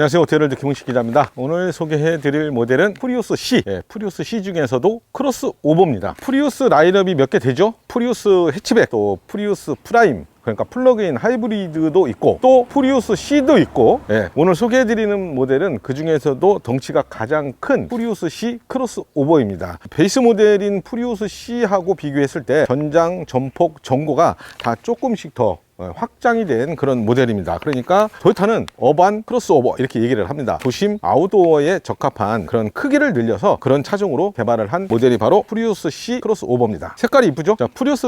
안녕하세요. 오테럴드 김웅식 기자입니다. 오늘 소개해 드릴 모델은 프리우스 C. 예, 프리우스 C 중에서도 크로스 오버입니다. 프리우스 라인업이 몇 개 되죠? 프리우스 해치백, 또 프리우스 프라임, 그러니까 플러그인 하이브리드도 있고 또 프리우스 C도 있고 예, 오늘 소개해드리는 모델은 그 중에서도 덩치가 가장 큰 프리우스 C 크로스 오버입니다. 베이스 모델인 프리우스 C하고 비교했을 때 전장, 전폭, 전고가 다 조금씩 더 어, 확장이 된 그런 모델입니다. 그러니까 토요타는 어반 크로스오버 이렇게 얘기를 합니다. 도심 아웃도어에 적합한 그런 크기를 늘려서 그런 차종으로 개발을 한 모델이 바로 프리우스 C 크로스오버입니다. 색깔이 이쁘죠? 자, 프리우스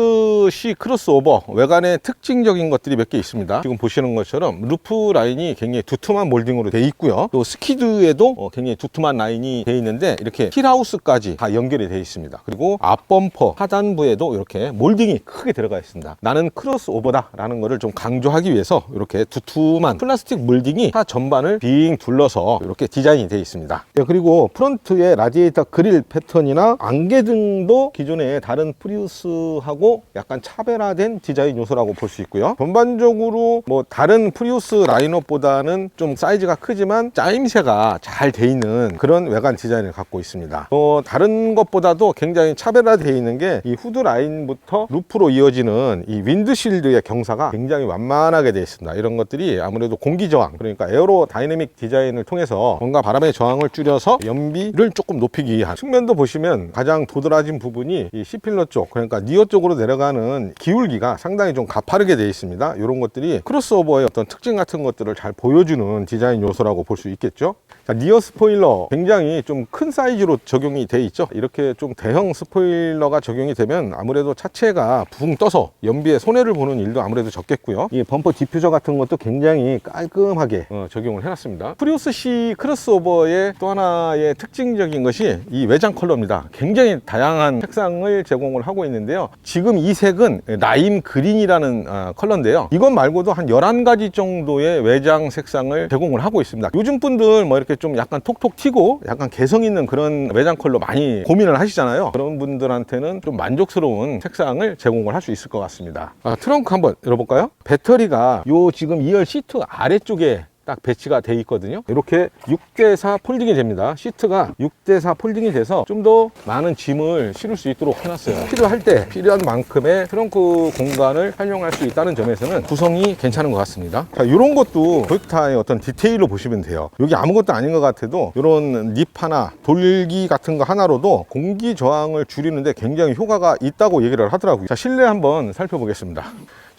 C 크로스오버 외관에 특징적인 것들이 몇 개 있습니다. 지금 보시는 것처럼 루프 라인이 굉장히 두툼한 몰딩으로 돼 있고요. 또 스키드에도 어, 굉장히 두툼한 라인이 돼 있는데 이렇게 힐하우스까지 다 연결이 돼 있습니다. 그리고 앞범퍼 하단부에도 이렇게 몰딩이 크게 들어가 있습니다. 나는 크로스오버다라는 거를 좀 강조하기 위해서 이렇게 두툼한 플라스틱 몰딩이 차 전반을 빙 둘러서 이렇게 디자인이 되어 있습니다. 예, 그리고 프론트의 라디에이터 그릴 패턴이나 안개 등도 기존의 다른 프리우스하고 약간 차별화된 디자인 요소라고 볼 수 있고요. 전반적으로 뭐 다른 프리우스 라인업보다는 좀 사이즈가 크지만 짜임새가 잘 돼 있는 그런 외관 디자인을 갖고 있습니다. 어, 다른 것보다도 굉장히 차별화되어 있는 게 이 후드 라인부터 루프로 이어지는 이 윈드실드의 경사가 굉장히 완만하게 되어 있습니다. 이런 것들이 아무래도 공기 저항 그러니까 에어로 다이내믹 디자인을 통해서 뭔가 바람의 저항을 줄여서 연비를 조금 높이기 위한 측면도 보시면 가장 도드라진 부분이 이 C필러 쪽 그러니까 니어 쪽으로 내려가는 기울기가 상당히 좀 가파르게 되어 있습니다. 이런 것들이 크로스오버의 어떤 특징 같은 것들을 잘 보여주는 디자인 요소라고 볼 수 있겠죠. 자, 니어 스포일러 굉장히 좀 큰 사이즈로 적용이 돼 있죠. 이렇게 좀 대형 스포일러가 적용이 되면 아무래도 차체가 붕 떠서 연비에 손해를 보는 일도 아무래도 적겠고요. 이 범퍼 디퓨저 같은 것도 굉장히 깔끔하게 어, 적용을 해놨습니다. 프리우스 C 크로스오버의 또 하나의 특징적인 것이 이 외장 컬러입니다. 굉장히 다양한 색상을 제공을 하고 있는데요. 지금 이 색은 라임 그린이라는 아, 컬러인데요. 이것 말고도 한 11가지 정도의 외장 색상을 제공을 하고 있습니다. 요즘 분들 뭐 이렇게 좀 약간 톡톡 튀고 약간 개성 있는 그런 외장 컬러 많이 고민을 하시잖아요. 그런 분들한테는 좀 만족스러운 색상을 제공을 할 수 있을 것 같습니다. 아, 트렁크 한번 열어볼까요? 배터리가 요 지금 2열 시트 아래쪽에 딱 배치가 돼 있거든요. 이렇게 6대4 폴딩이 됩니다. 시트가 6대4 폴딩이 돼서 좀 더 많은 짐을 실을 수 있도록 해놨어요. 필요할 때 필요한 만큼의 트렁크 공간을 활용할 수 있다는 점에서는 구성이 괜찮은 것 같습니다. 자 이런 것도 토요타의 어떤 디테일로 보시면 돼요. 여기 아무것도 아닌 것 같아도 이런 립 하나 돌기 같은 거 하나로도 공기 저항을 줄이는데 굉장히 효과가 있다고 얘기를 하더라고요. 자 실내 한번 살펴보겠습니다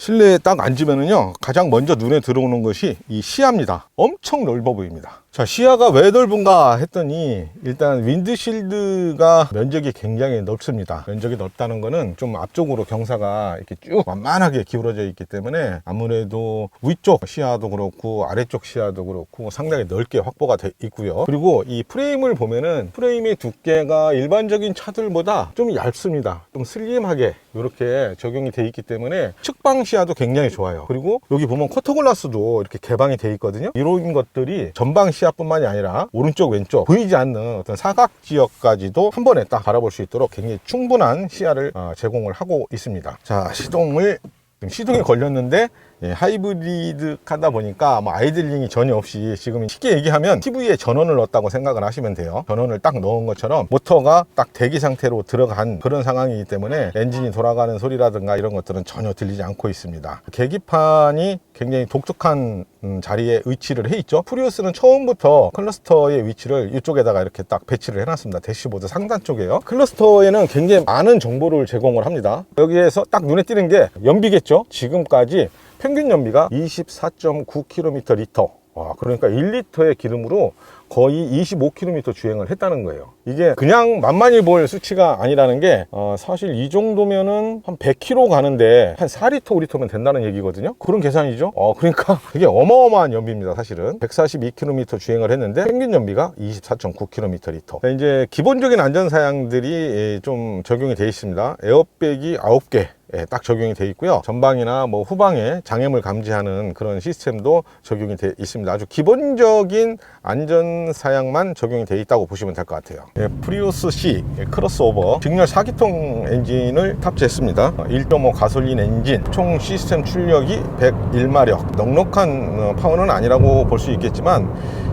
실내에 딱 앉으면은요 가장 먼저 눈에 들어오는 것이 이 시야입니다. 엄청 넓어 보입니다 자 시야가 왜 넓은가 했더니 일단 윈드실드가 면적이 굉장히 넓습니다. 면적이 넓다는 거는 좀 앞쪽으로 경사가 이렇게 쭉 완만하게 기울어져 있기 때문에 아무래도 위쪽 시야도 그렇고 아래쪽 시야도 그렇고 상당히 넓게 확보가 돼 있고요. 그리고 이 프레임을 보면은 프레임의 두께가 일반적인 차들보다 좀 얇습니다. 좀 슬림하게 이렇게 적용이 돼 있기 때문에 측방 시야도 굉장히 좋아요. 그리고 여기 보면 커터글라스도 이렇게 개방이 돼 있거든요. 이런 것들이 전방 시야 뿐만이 아니라 오른쪽 왼쪽 보이지 않는 어떤 사각 지역까지도 한 번에 딱 바라볼 수 있도록 굉장히 충분한 시야를 어, 제공을 하고 있습니다. 자 시동을 시동에 걸렸는데 예, 하이브리드 하다 보니까 뭐 아이들링이 전혀 없이 지금 쉽게 얘기하면 TV에 전원을 넣었다고 생각을 하시면 돼요. 전원을 딱 넣은 것처럼 모터가 딱 대기 상태로 들어간 그런 상황이기 때문에 엔진이 돌아가는 소리라든가 이런 것들은 전혀 들리지 않고 있습니다. 계기판이 굉장히 독특한 음, 자리에 위치를 해 있죠. 프리우스는 처음부터 클러스터의 위치를 이쪽에다가 이렇게 딱 배치를 해놨습니다. 대시보드 상단 쪽에요. 클러스터에는 굉장히 많은 정보를 제공을 합니다. 여기에서 딱 눈에 띄는 게 연비겠죠. 지금까지 평균 연비가 24.9km 리터. 와, 그러니까 1리터의 기름으로 거의 25km 주행을 했다는 거예요. 이게 그냥 만만히 볼 수치가 아니라는 게 어, 사실 이 정도면은 한 100km 가는데 한 4리터, 5리터면 된다는 얘기거든요. 그런 계산이죠. 어, 그러니까 이게 어마어마한 연비입니다. 사실은 142km 주행을 했는데 평균 연비가 24.9km 리터. 이제 기본적인 안전 사양들이 예, 좀 적용이 되어 있습니다. 에어백이 9개. 예, 딱 적용이 되어 있고요. 전방이나 뭐 후방에 장애물 감지하는 그런 시스템도 적용이 되어 있습니다. 아주 기본적인 안전 사양만 적용이 되어 있다고 보시면 될 것 같아요. 예, 프리우스 C 예, 크로스오버 직렬 4기통 엔진을 탑재했습니다. 1.5 가솔린 엔진, 총 시스템 출력이 101마력. 넉넉한 어, 파워는 아니라고 볼 수 있겠지만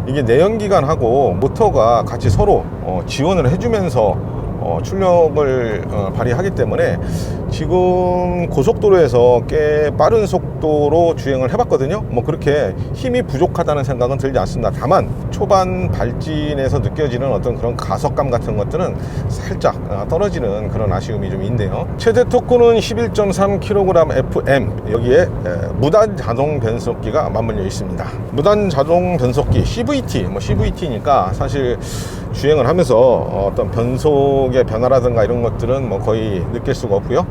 이게 내연기관하고 모터가 같이 서로 어, 지원을 해주면서 어, 출력을 어, 발휘하기 때문에 지금 고속도로에서 꽤 빠른 속도로 주행을 해봤거든요. 뭐 그렇게 힘이 부족하다는 생각은 들지 않습니다. 다만 초반 발진에서 느껴지는 어떤 그런 가속감 같은 것들은 살짝 어, 떨어지는 그런 아쉬움이 좀 있네요. 최대 토크는 11.3kg FM 여기에 에, 무단 자동 변속기가 맞물려 있습니다. 무단 자동 변속기 CVT 뭐 CVT니까 사실 주행을 하면서 어떤 변속의 변화라든가 이런 것들은 뭐 거의 느낄 수가 없고요.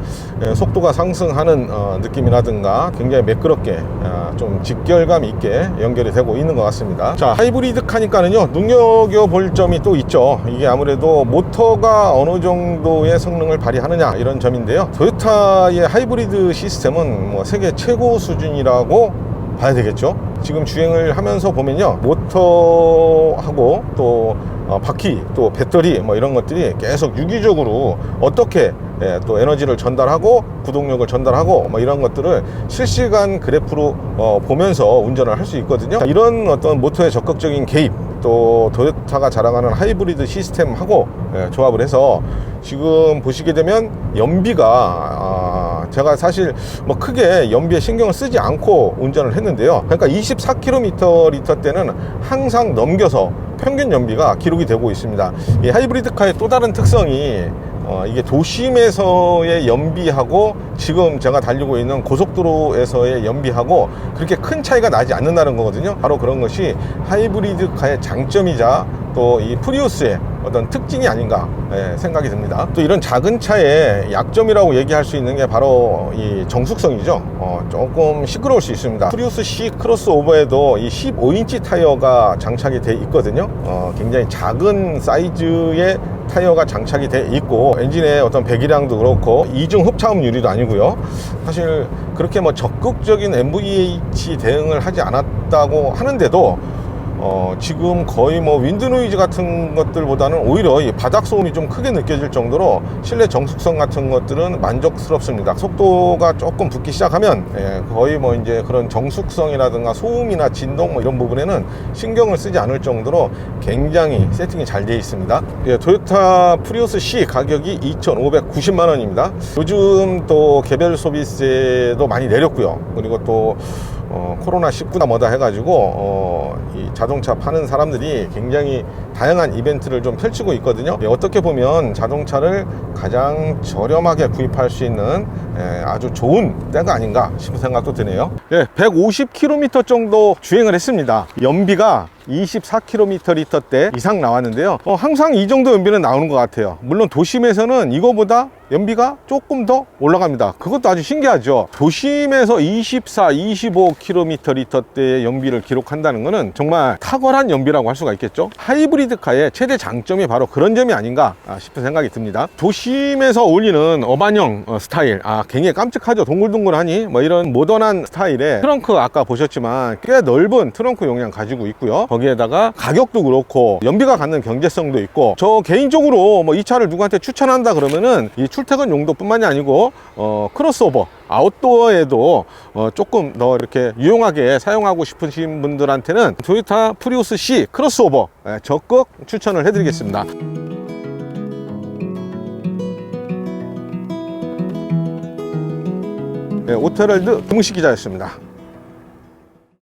예, 속도가 상승하는 어, 느낌이라든가 굉장히 매끄럽게 아, 좀 직결감 있게 연결이 되고 있는 것 같습니다. 자, 하이브리드 카니까는요, 눈여겨볼 점이 또 있죠. 이게 아무래도 모터가 어느 정도의 성능을 발휘하느냐 이런 점인데요. 토요타의 하이브리드 시스템은 뭐 세계 최고 수준이라고 봐야 되겠죠. 지금 주행을 하면서 보면요, 모터하고 또 어, 바퀴 또 배터리 뭐 이런 것들이 계속 유기적으로 어떻게 예, 또 에너지를 전달하고 구동력을 전달하고 뭐 이런 것들을 실시간 그래프로 어, 보면서 운전을 할 수 있거든요. 자, 이런 어떤 모터의 적극적인 개입 또 도요타가 자랑하는 하이브리드 시스템하고 예, 조합을 해서 지금 보시게 되면 연비가 아, 제가 사실 뭐 크게 연비에 신경을 쓰지 않고 운전을 했는데요. 그러니까 24km 리터 때는 항상 넘겨서 평균 연비가 기록이 되고 있습니다. 이 하이브리드 카의 또 다른 특성이 어, 이게 도심에서의 연비하고 지금 제가 달리고 있는 고속도로에서의 연비하고 그렇게 큰 차이가 나지 않는다는 거거든요. 바로 그런 것이 하이브리드카의 장점이자 또 이 프리우스의 어떤 특징이 아닌가 예, 생각이 듭니다. 또 이런 작은 차의 약점이라고 얘기할 수 있는 게 바로 이 정숙성이죠. 어, 조금 시끄러울 수 있습니다. 프리우스 C 크로스오버에도 이 15인치 타이어가 장착이 돼 있거든요. 어, 굉장히 작은 사이즈의 타이어가 장착이 돼 있고 엔진의 어떤 배기량도 그렇고 이중 흡차음 유리도 아니고요. 사실 그렇게 뭐 적극적인 MVH 대응을 하지 않았다고 하는데도 어, 지금 거의 뭐 윈드 노이즈 같은 것들보다는 오히려 이 바닥 소음이 좀 크게 느껴질 정도로 실내 정숙성 같은 것들은 만족스럽습니다. 속도가 조금 붙기 시작하면 예, 거의 뭐 이제 그런 정숙성이라든가 소음이나 진동 뭐 이런 부분에는 신경을 쓰지 않을 정도로 굉장히 세팅이 잘 되어 있습니다. 예, 토요타 프리우스 C 가격이 2,590만 원입니다. 요즘 또 개별 소비세도 많이 내렸고요. 그리고 또 어, 코로나 19나 뭐다 해가지고 어, 이 자동차 파는 사람들이 굉장히 다양한 이벤트를 좀 펼치고 있거든요. 예, 어떻게 보면 자동차를 가장 저렴하게 구입할 수 있는 예, 아주 좋은 때가 아닌가 싶은 생각도 드네요. 예, 150km 정도 주행을 했습니다. 연비가 24km 리터 대 이상 나왔는데요. 어, 항상 이 정도 연비는 나오는 것 같아요. 물론 도심에서는 이거보다 연비가 조금 더 올라갑니다. 그것도 아주 신기하죠. 도심에서 24, 25km 리터 대의 연비를 기록한다는 것은 정말 탁월한 연비라고 할 수가 있겠죠. 하이브리드카의 최대 장점이 바로 그런 점이 아닌가 싶은 생각이 듭니다. 도심에서 어울리는 어반형 어, 스타일, 아 굉장히 깜찍하죠. 동글동글하니 뭐 이런 모던한 스타일의 트렁크 아까 보셨지만 꽤 넓은 트렁크 용량 가지고 있고요. 거기에다가 가격도 그렇고 연비가 갖는 경제성도 있고 저 개인적으로 뭐 이 차를 누구한테 추천한다 그러면은 이 출퇴근 용도뿐만이 아니고 어 크로스오버 아웃도어에도 어 조금 더 이렇게 유용하게 사용하고 싶으신 분들한테는 토요타 프리우스 C 크로스오버 예, 적극 추천을 해드리겠습니다. 네, 오테럴드 동식 기자였습니다.